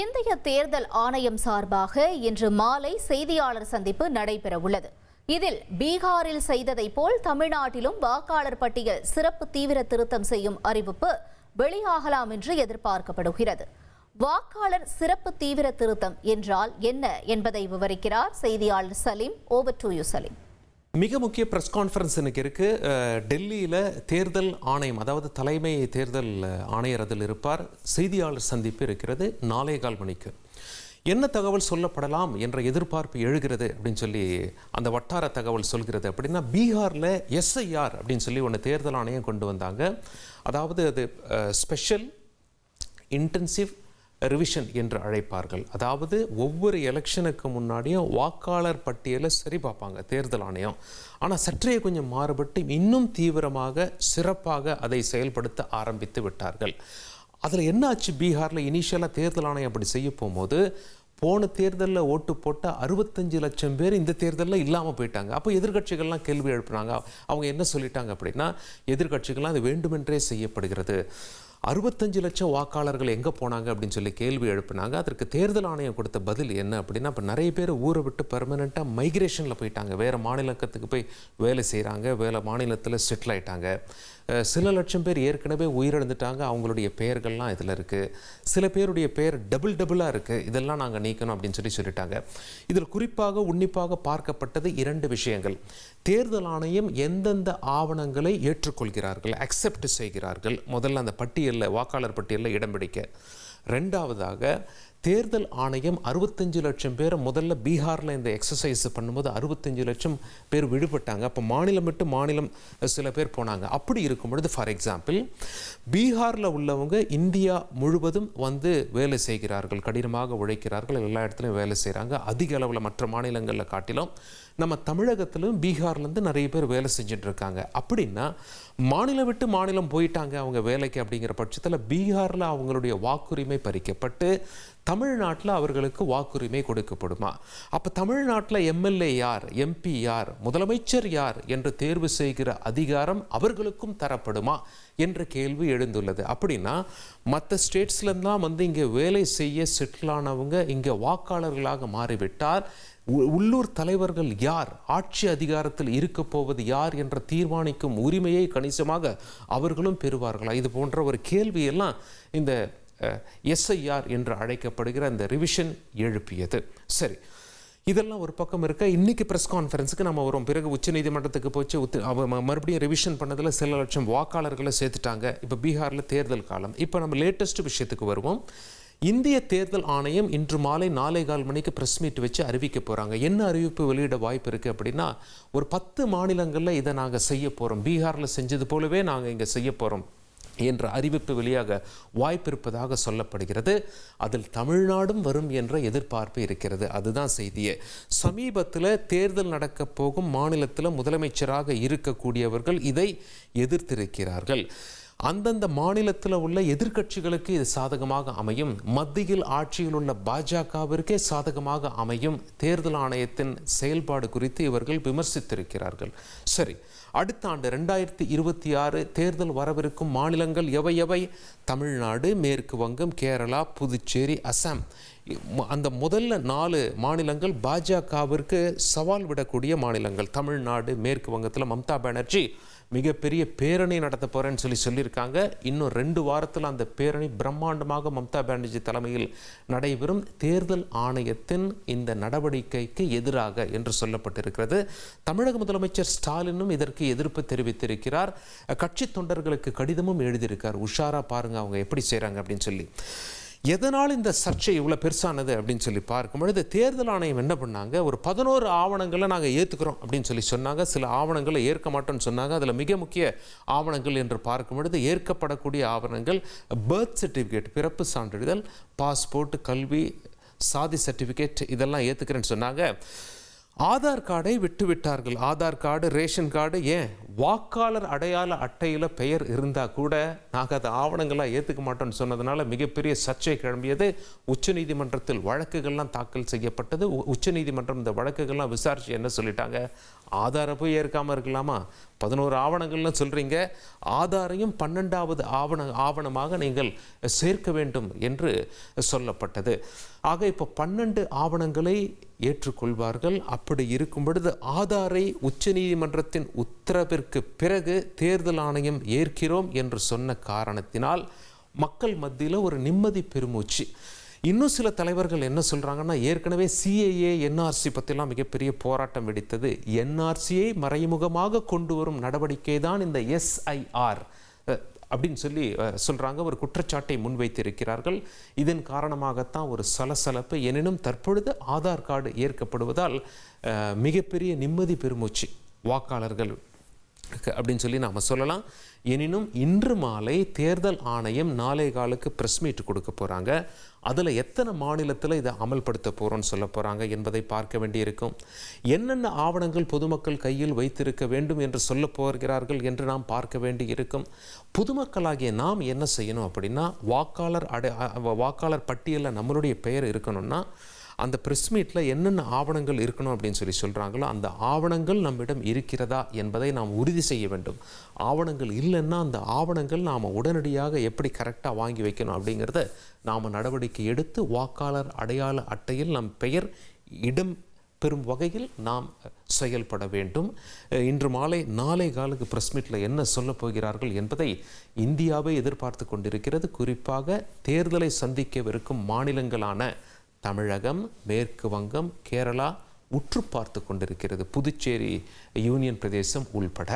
இந்திய தேர்தல் ஆணையம் சார்பாக இன்று மாலை செய்தியாளர் சந்திப்பு நடைபெறவுள்ளது. இதில் பீகாரில் செய்ததைப் போல் தமிழ்நாட்டிலும் வாக்காளர் பட்டியல் சிறப்பு தீவிர திருத்தம் செய்யும் அறிவிப்பு வெளியாகலாம் என்று எதிர்பார்க்கப்படுகிறது. வாக்காளர் சிறப்பு தீவிர திருத்தம் என்றால் என்ன என்பதை விவரிக்கிறார் செய்தியாளர் Saleem over to you Saleem. மிக முக்கிய ப்ரெஸ் கான்ஃபரன்ஸ் எனக்கு இருக்கு. டெல்லியில் தேர்தல் ஆணையம் அதாவது தலைமை தேர்தல் ஆணையர் அதில் இருப்பார். செய்தியாளர் சந்திப்பு இருக்கிறது நாலே கால் மணிக்கு. என்ன தகவல் சொல்லப்படலாம் என்ற எதிர்பார்ப்பு எழுகிறது அப்படின்னு சொல்லி அந்த வட்டார தகவல் சொல்கிறது அப்படின்னா பீகாரில் எஸ்ஐஆர் அப்படின்னு சொல்லி ஒன்று தேர்தல் ஆணையம் கொண்டு வந்தாங்க. அதாவது அது ஸ்பெஷல் இன்டென்சிவ் ரிவிஷன் என்று அழைப்பார்கள். அதாவது ஒவ்வொரு எலெக்ஷனுக்கு முன்னாடியும் வாக்காளர் பட்டியலை சரி பார்ப்பாங்க தேர்தல் ஆணையம். ஆனால் சற்றே கொஞ்சம் மாறுபட்டு இன்னும் தீவிரமாக சிறப்பாக அதை செயல்படுத்த ஆரம்பித்து விட்டார்கள். அதில் என்ன ஆச்சு பீகாரில் இனிஷியலாக தேர்தல் ஆணையம் அப்படி செய்ய போகும்போது போன தேர்தலில் ஓட்டு போட்டால் அறுபத்தஞ்சு லட்சம் பேர் இந்த தேர்தலில் இல்லாமல் போயிட்டாங்க. அப்போ எதிர்க்கட்சிகள்லாம் கேள்வி எழுப்புனாங்க. அவங்க என்ன சொல்லிட்டாங்க அப்படின்னா எதிர்க்கட்சிகள்லாம் அது வேண்டுமென்றே செய்யப்படுகிறது. அறுபத்தஞ்சு லட்சம் வாக்காளர்கள் எங்கே போனாங்க அப்படின்னு சொல்லி கேள்வி எழுப்புனாங்க. அதற்கு தேர்தல் ஆணையம் கொடுத்த பதில் என்ன அப்படின்னா இப்போ நிறைய பேர் ஊரை விட்டு பெர்மனெண்ட்டாக மைக்ரேஷனில் போயிட்டாங்க. வேறு மாநிலத்துக்கு போய் வேலை செய்கிறாங்க வேலை மாநிலத்தில் செட்டில் ஆயிட்டாங்க. சில லட்சம் பேர் ஏற்கனவே உயிரிழந்துட்டாங்க. அவங்களுடைய பெயர்கள்லாம் இதில் இருக்குது சில பேருடைய பெயர் டபுள் டபுளாக இருக்குது இதெல்லாம் நாங்கள் நீக்கணும் அப்படின்னு சொல்லி சொல்லிட்டாங்க. இதில் குறிப்பாக உன்னிப்பாக பார்க்கப்பட்டது இரண்டு விஷயங்கள். தேர்தல் ஆணையம் எந்தெந்த ஆவணங்களை ஏற்றுக்கொள்கிறார்கள் அக்செப்ட் செய்கிறார்கள்? முதல்ல அந்த பட்டியலில் வாக்காளர் பட்டியலில் இடம் பிடிக்க. ரெண்டாவதாக தேர்தல் ஆணையம் அறுபத்தஞ்சு லட்சம் பேரை முதல்ல பீகாரில் இந்த எக்ஸசைஸ் பண்ணும்போது அறுபத்தஞ்சு லட்சம் பேர் விடுபட்டாங்க. அப்போ மாநிலம் விட்டு மாநிலம் சில பேர் போனாங்க. அப்படி இருக்கும் பொழுது ஃபார் எக்ஸாம்பிள் பீகாரில் உள்ளவங்க இந்தியா முழுவதும் வந்து வேலை செய்கிறார்கள். கடினமாக உழைக்கிறார்கள். எல்லா இடத்துலையும் வேலை செய்கிறாங்க அதிக அளவில் மற்ற மாநிலங்களில் காட்டிலும் நம்ம தமிழகத்திலும் பீகார்லேருந்து நிறைய பேர் வேலை செஞ்சுட்டு இருக்காங்க. அப்படின்னா மாநிலம் விட்டு மாநிலம் போயிட்டாங்க அவங்க வேலைக்கு அப்படிங்கிற பட்சத்தில் பீகாரில் அவங்களுடைய வாக்குரிமை பறிக்கப்பட்டு தமிழ்நாட்டில் அவர்களுக்கு வாக்குரிமை கொடுக்கப்படுமா? அப்போ தமிழ்நாட்டில் எம்எல்ஏ யார் எம்பி யார் முதலமைச்சர் யார் என்று தேர்வு செய்கிற அதிகாரம் அவர்களுக்கும் தரப்படுமா என்ற கேள்வி எழுந்துள்ளது. அப்படின்னா மற்ற ஸ்டேட்ஸ்லாம் வந்து இங்கே வேலை செய்ய செட்டிலானவங்க இங்கே வாக்காளர்களாக மாறிவிட்டால் உ- உள்ளூர் தலைவர்கள் யார் ஆட்சி அதிகாரத்தில் இருக்க போவது யார் என்ற தீர்மானிக்கும் உரிமையை கணிசமாக அவர்களும் பெறுவார்களா? இது போன்ற ஒரு கேள்வியெல்லாம் இந்த எஸ்ஐஆர் என்று அழைக்கப்படுகிற அந்த ரிவிஷன் எழுப்பியது. சரி இதெல்லாம் ஒரு பக்கம் இருக்க? இன்னைக்கு ப்ரெஸ் கான்ஃபரன்ஸுக்கு நம்ம வரும். பிறகு உச்சநீதிமன்றத்துக்கு போச்சு உத்து அவ மறுபடியும் ரிவிஷன் பண்ணதில் சில லட்சம் வாக்காளர்களை சேர்த்துட்டாங்க. இப்போ பீகாரில் தேர்தல் காலம். இப்போ நம்ம லேட்டஸ்ட் விஷயத்துக்கு வருவோம். இந்திய தேர்தல் ஆணையம் இன்று மாலை நாலே கால் மணிக்கு ப்ரெஸ் மீட் வச்சு அறிவிக்க போகிறாங்க என்ன அறிவிப்பு வெளியிட வாய்ப்பு இருக்குது அப்படின்னா ஒரு பத்து மாநிலங்களில் இதை நாங்கள் செய்ய போகிறோம் பீகாரில் செஞ்சது போலவே நாங்கள் இங்கே செய்ய போகிறோம் என்ற அறிவிப்பு வெளியாக வாய்ப்பிருப்பதாக சொல்லப்படுகிறது. அதில் தமிழ்நாடும் வரும் என்ற எதிர்பார்ப்பு இருக்கிறது. அதுதான் செய்தியே. சமீபத்தில் தேர்தல் நடக்கப் போகும் மாநிலத்தில் முதலமைச்சராக இருக்கக்கூடியவர்கள் இதை எதிர்த்திருக்கிறார்கள். அந்தந்த மாநிலத்தில் உள்ள எதிர்க்கட்சிகளுக்கு இது சாதகமாக அமையும். மத்தியில் ஆட்சியில் உள்ள பாஜகவிற்கே சாதகமாக அமையும். தேர்தல் ஆணையத்தின் செயல்பாடு குறித்து இவர்கள் விமர்சித்திருக்கிறார்கள். சரி அடுத்த ஆண்டு ரெண்டாயிரத்தி இருபத்தி ஆறு தேர்தல் வரவிருக்கும் மாநிலங்கள் எவை எவை? தமிழ்நாடு மேற்கு வங்கம் கேரளா புதுச்சேரி அசாம். அந்த முதல்ல நாலு மாநிலங்கள் பாஜகவிற்கு சவால் விடக்கூடிய மாநிலங்கள். தமிழ்நாடு மேற்கு வங்கத்தில் மம்தா பானர்ஜி. மிகப்பெரிய பேரணி நடத்த போகிறேன்னு சொல்லி சொல்லியிருக்காங்க. இன்னும் ரெண்டு வாரத்தில் அந்த பேரணி பிரம்மாண்டமாக மம்தா பானர்ஜி தலைமையில் நடைபெறும். தேர்தல் ஆணையத்தின் இந்த நடவடிக்கைக்கு எதிராக என்று சொல்லப்பட்டிருக்கிறது. தமிழக முதலமைச்சர் ஸ்டாலினும் இதற்கு எதிர்ப்பு தெரிவித்திருக்கிறார். கட்சி தொண்டர்களுக்கு கடிதமும் எழுதியிருக்கார். உஷாரா பாருங்கள் அவங்க எப்படி செய்கிறாங்க அப்படின்னு சொல்லி. எதனால் இந்த சர்ச்சை இவ்வளோ பெருசானது அப்படின்னு சொல்லி பார்க்கும் பொழுது தேர்தல் ஆணையம் என்ன பண்ணாங்க? ஒரு பதினோரு ஆவணங்களை நாங்கள் ஏற்றுக்கிறோம் அப்படின்னு சொல்லி சொன்னாங்க. சில ஆவணங்களை ஏற்க மாட்டோம்னு சொன்னாங்க. அதில் மிக முக்கிய ஆவணங்கள் என்று பார்க்கும் பொழுது ஏற்கப்படக்கூடிய ஆவணங்கள் பர்த் சர்டிஃபிகேட் பிறப்பு சான்றிதழ் பாஸ்போர்ட் கல்வி சாதி சர்டிஃபிகேட் இதெல்லாம் ஏற்றுக்கிறேன்னு சொன்னாங்க. ஆதார் கார்டை விட்டு விட்டார்கள் ஆதார் கார்டு ரேஷன் கார்டு ஏன்? வாக்காளர் அடையாள அட்டையில் பெயர் இருந்தால் கூட நாங்கள் அதை ஆவணங்களாக ஏற்றுக்க மாட்டோம்னு சொன்னதுனால மிகப்பெரிய சர்ச்சை கிளம்பியது. உச்சநீதிமன்றத்தில் வழக்குகள்லாம் தாக்கல் செய்யப்பட்டது. உ- உச்சநீதிமன்றம் இந்த வழக்குகள்லாம் விசாரித்து என்ன சொல்லிட்டாங்க? ஆதாரை போய் ஏற்காமல் இருக்கலாமா? பதினோரு ஆவணங்கள்னு சொல்கிறீங்க ஆதாரையும் பன்னெண்டாவது ஆவண ஆவணமாக நீங்கள் சேர்க்க வேண்டும் என்று சொல்லப்பட்டது. ஆக இப்போ பன்னெண்டு ஆவணங்களை ஏற்றுக்கொள்வார்கள். அப்படி இருக்கும் பொழுது ஆதாரை உச்சநீதிமன்றத்தின் உத்தரவிற்கு பிறகு தேர்தல் ஆணையம் ஏற்கிறோம் என்று சொன்ன காரணத்தினால் மக்கள் மத்தியில் ஒரு நிம்மதி பெருமூச்சு. இன்னும் சில தலைவர்கள் என்ன சொல்கிறாங்கன்னா ஏற்கனவே சிஏஏ என்ஆர்சி பற்றிலாம் மிகப்பெரிய போராட்டம் வெடித்தது. என்ஆர்சியை மறைமுகமாக கொண்டு வரும் நடவடிக்கை தான் இந்த எஸ்ஐஆர் அப்படின்னு சொல்லி சொல்கிறாங்க ஒரு குற்றச்சாட்டை முன்வைத்திருக்கிறார்கள். இதன் காரணமாகத்தான் ஒரு சலசலப்பு. எனினும் தற்பொழுது ஆதார் கார்டு ஏற்கப்படுவதால் மிகப்பெரிய நிம்மதி பெருமூச்சு. வாக்காளர்கள் அப்படின்னு சொல்லி நாம் சொல்லலாம். எனினும் இன்று மாலை தேர்தல் ஆணையம் நாளை காலுக்கு ப்ரெஸ் மீட் கொடுக்க போகிறாங்க அதில் எத்தனை மாநிலத்தில் இதை அமல்படுத்த போகிறோன்னு சொல்ல போகிறாங்க என்பதை பார்க்க வேண்டியிருக்கும். என்னென்ன ஆவணங்கள் பொதுமக்கள் கையில் வைத்திருக்க வேண்டும் என்று சொல்ல போகிறார்கள் என்று நாம் பார்க்க வேண்டியிருக்கும். பொதுமக்களாகிய நாம் என்ன செய்யணும் அப்படின்னா வாக்காளர் அடை வாக்காளர் பட்டியலில் நம்மளுடைய பெயர் இருக்கணும்னா அந்த ப்ரெஸ் மீட்டில் என்னென்ன ஆவணங்கள் இருக்கணும் அப்படின்னு சொல்லி சொல்கிறாங்களோ அந்த ஆவணங்கள் நம்மிடம் இருக்கிறதா என்பதை நாம் உறுதி செய்ய வேண்டும். ஆவணங்கள் இல்லைன்னா அந்த ஆவணங்கள் நாம் உடனடியாக எப்படி கரெக்டாக வாங்கி வைக்கணும் அப்படிங்கிறத நாம் நடவடிக்கை எடுத்து வாக்காளர் அடையாள அட்டையில் நம் பெயர் இடம் பெறும் வகையில் நாம் செயல்பட வேண்டும். இன்று மாலை நாளை காலுக்கு ப்ரெஸ் மீட்டில் என்ன சொல்லப் போகிறார்கள் என்பதை இந்தியாவை எதிர்பார்த்து கொண்டிருக்கிறது. குறிப்பாக தேர்தலை சந்திக்கவிருக்கும் மாநிலங்களான தமிழகம் மேற்கு வங்கம் கேரளா உற்று பார்த்து கொண்டிருக்கிறது. புதுச்சேரி யூனியன் பிரதேசம் உள்பட.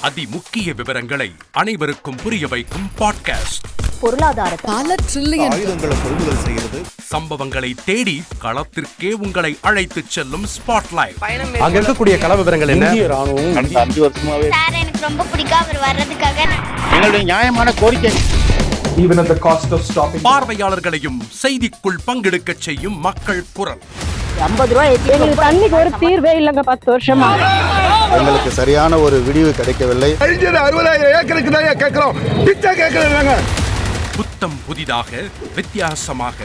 அதி முக்கிய விவரங்களை அனைவருக்கும் புரிய வைக்கும் பாட்காஸ்ட். பொருளாதாரத்தை பல ட்ரில்லியன் ஆயுதங்களை கொள்முதல் செய்கிறது. சம்பவங்களை தேடி களத்திற்கே உங்களை அழைத்துச் செல்லும் ஸ்பாட்லைட் அங்க இருக்கக்கூடிய கள விவரங்கள் என்ன? இந்திய ராணுவம். கடந்த அஞ்சு வருஷமாவே சார் எனக்கு ரொம்ப பிடிக்கும் அவர் வர்றதுக்காக எங்களுடைய நியாயமான கோரிக்கை. Even at the cost of stopping பார்வையாளர்களையும் செய்திக்குள் பங்கெடுக்கச் செய்யும் மக்கள் குரல். எங்களுக்கு தண்ணிக்கு ஒரு தீர்வே இல்லைங்க பத்து வருஷமா. எங்களுக்கு சரியான ஒரு விடிவு கிடைக்கவில்லை. அறுபதாயிரம் ஏக்கருக்கு தான் கேட்கிறோம். பிச்சை கேட்கறாங்க புத்தம் புதிதாக வித்தியாசமாக.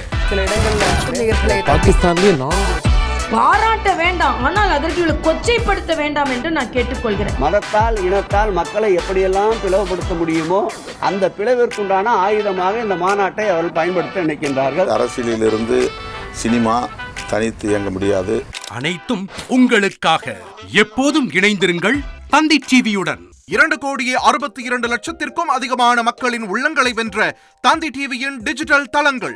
பாகிஸ்தான்லேயே நான்கு பாராட்ட வேண்டாம் ஆனால் அதற்கு இவளை கொச்சைப்படுத்த வேண்டாம் என்று நான் கேட்டுக்கொள்கிறேன். மதத்தால் இனத்தால் மக்களை எப்படியெல்லாம் பிளவுபடுத்த முடியுமோ அந்த பிளவிற்குண்டான ஆயுதமாக இந்த மாநாட்டை அவர்கள் பயன்படுத்த நினைக்கின்றார்கள். அரசியலிலிருந்து சினிமா தனித்து இயங்க முடியாது. அனைத்தும் உங்களுக்காக. எப்போதும் இணைந்திருங்கள் தந்தி டிவியுடன். இரண்டு கோடியே அறுபத்தி இரண்டு லட்சத்திற்கும் அதிகமான மக்களின் உள்ளங்களை வென்ற தந்தி டிவியின் டிஜிட்டல் தளங்கள்.